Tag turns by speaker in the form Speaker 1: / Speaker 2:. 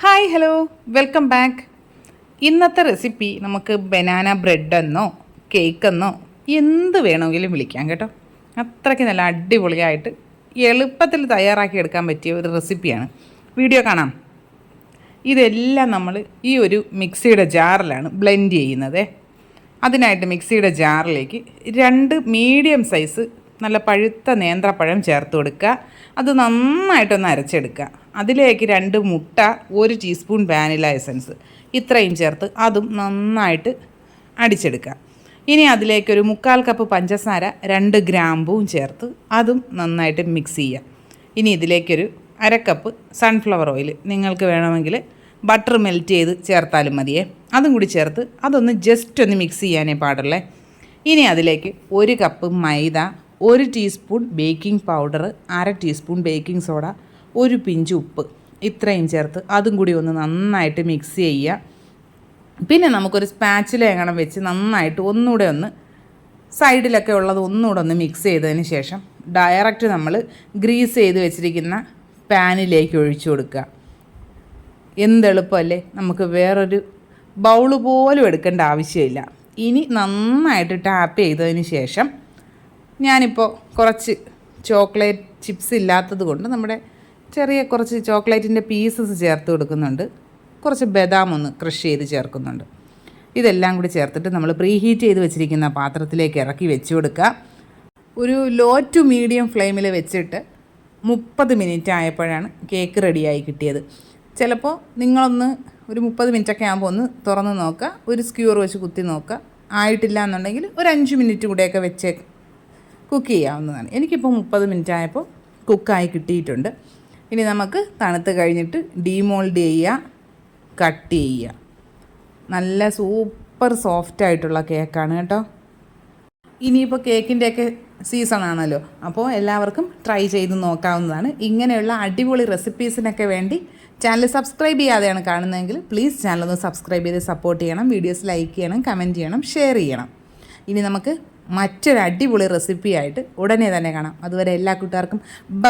Speaker 1: Hi hello welcome back ഇന്നത്തെ recipe നമുക്ക് banana bread എന്നോ കേക്ക് എന്നോ എന്ത് വേണമെങ്കിലും വിളിക്കാം കേട്ടോ. അത്രയ്ക്ക് നല്ല അടിപൊളിയായിട്ട് എളുപ്പത്തിൽ തയ്യാറാക്കി എടുക്കാൻ പറ്റിയ ഒരു റെസിപ്പിയാണ് വീഡിയോ കാണാം. ഇതെല്ലാം നമ്മൾ ഈ ഒരു മിക്സിയുടെ ജാറിലാണ് ബ്ലെൻഡ് ചെയ്യുന്നത്. അതിനായിട്ട് മിക്സിയുടെ ജാറിലേക്ക് രണ്ട് മീഡിയം സൈസ് നല്ല പഴുത്ത നേന്ത്രപ്പഴം ചേർത്ത് കൊടുക്കുക. അത് നന്നായിട്ടൊന്ന് അരച്ചെടുക്കുക. അതിലേക്ക് രണ്ട് മുട്ട ഒരു ടീസ്പൂൺ വാനില എസൻസ് ഇത്രയും ചേർത്ത് അതും നന്നായിട്ട് അടിച്ചെടുക്കുക. ഇനി അതിലേക്കൊരു മുക്കാൽ കപ്പ് പഞ്ചസാര രണ്ട് ഗ്രാമ്പുവും ചേർത്ത് അതും നന്നായിട്ട് മിക്സ് ചെയ്യുക. ഇനി ഇതിലേക്കൊരു അരക്കപ്പ് സൺഫ്ലവർ ഓയിൽ നിങ്ങൾക്ക് വേണമെങ്കിൽ ബട്ടർ മെൽറ്റ് ചെയ്ത് ചേർത്താലും മതിയേ. അതും കൂടി ചേർത്ത് അതൊന്ന് ജസ്റ്റ് ഒന്ന് മിക്സ് ചെയ്യാനേ പാടുള്ളേ. ഇനി അതിലേക്ക് ഒരു കപ്പ് മൈദ ഒരു ടീസ്പൂൺ ബേക്കിംഗ് പൗഡർ അര ടീസ്പൂൺ ബേക്കിംഗ് സോഡ ഒരു പിഞ്ച് ഉപ്പ് ഇത്രയും ചേർത്ത് അതും കൂടി ഒന്ന് നന്നായിട്ട് മിക്സ് ചെയ്യുക. പിന്നെ നമുക്കൊരു സ്പാച്ചില എങ്ങനെ വെച്ച് നന്നായിട്ട് ഒന്നുകൂടെ ഒന്ന് സൈഡിലൊക്കെ ഉള്ളത് ഒന്നുകൂടെ ഒന്ന് മിക്സ് ചെയ്തതിന് ശേഷം ഡയറക്റ്റ് നമ്മൾ ഗ്രീസ് ചെയ്ത് വെച്ചിരിക്കുന്ന പാനിലേക്ക് ഒഴിച്ചു കൊടുക്കുക. എന്തെളുപ്പമല്ലേ നമുക്ക് വേറൊരു ബൗൾ പോലും എടുക്കേണ്ട ആവശ്യമില്ല. ഇനി നന്നായിട്ട് ടാപ്പ് ചെയ്തതിന് ശേഷം ഞാനിപ്പോൾ കുറച്ച് ചോക്ലേറ്റ് ചിപ്സ് ഇല്ലാത്തത് കൊണ്ട് നമ്മുടെ ചെറിയ കുറച്ച് ചോക്ലേറ്റിന്റെ പീസസ് ചേർത്ത് കൊടുക്കുന്നുണ്ട്. കുറച്ച് ബദാം ഒന്ന് ക്രഷ് ചെയ്ത് ചേർക്കുന്നുണ്ട്. ഇതെല്ലാം കൂടി ചേർത്തിട്ട് നമ്മൾ പ്രീഹീറ്റ് ചെയ്ത് വെച്ചിരിക്കുന്ന പാത്രത്തിലേക്ക് ഇറക്കി വെച്ച് കൊടുക്കുക. ഒരു ലോ ടു മീഡിയം ഫ്ലെയിമിൽ വെച്ചിട്ട് മുപ്പത് മിനിറ്റ് ആയപ്പോഴാണ് കേക്ക് റെഡിയായി കിട്ടിയത്. ചിലപ്പോൾ നിങ്ങളൊന്ന് ഒരു മുപ്പത് മിനിറ്റൊക്കെ ആകുമ്പോൾ ഒന്ന് തുറന്ന് നോക്കുക. ഒരു സ്ക്യൂർ വെച്ച് കുത്തി നോക്കുക. ആയിട്ടില്ല എന്നുണ്ടെങ്കിൽ ഒരു അഞ്ച് മിനിറ്റ് കൂടെയൊക്കെ വെച്ച് കുക്ക് ചെയ്യാവുന്നതാണ്. എനിക്കിപ്പോൾ മുപ്പത് മിനിറ്റ് ആയപ്പോൾ കുക്കായി കിട്ടിയിട്ടുണ്ട്. ഇനി നമുക്ക് തണുത്ത് കഴിഞ്ഞിട്ട് ഡീമോൾഡ് ചെയ്യുക കട്ട് ചെയ്യുക. നല്ല സൂപ്പർ സോഫ്റ്റ് ആയിട്ടുള്ള കേക്കാണ് കേട്ടോ. ഇനിയിപ്പോൾ കേക്കിന്റെയൊക്കെ സീസൺ ആണല്ലോ. അപ്പോൾ എല്ലാവർക്കും ട്രൈ ചെയ്ത് നോക്കാവുന്നതാണ്. ഇങ്ങനെയുള്ള അടിപൊളി റെസിപ്പീസിനൊക്കെ വേണ്ടി ചാനൽ സബ്സ്ക്രൈബ് ചെയ്യാതെയാണ് കാണുന്നതെങ്കിൽ പ്ലീസ് ചാനൽ ഒന്ന് സബ്സ്ക്രൈബ് ചെയ്ത് സപ്പോർട്ട് ചെയ്യണം. വീഡിയോസ് ലൈക്ക് ചെയ്യണം കമന്റ് ചെയ്യണം ഷെയർ ചെയ്യണം. ഇനി നമുക്ക് മറ്റൊരു അടിപൊളി റെസിപ്പി ആയിട്ട് ഉടനെ തന്നെ കാണാം. അതുവരെ എല്ലാ കൂട്ടുകാർക്കും ബ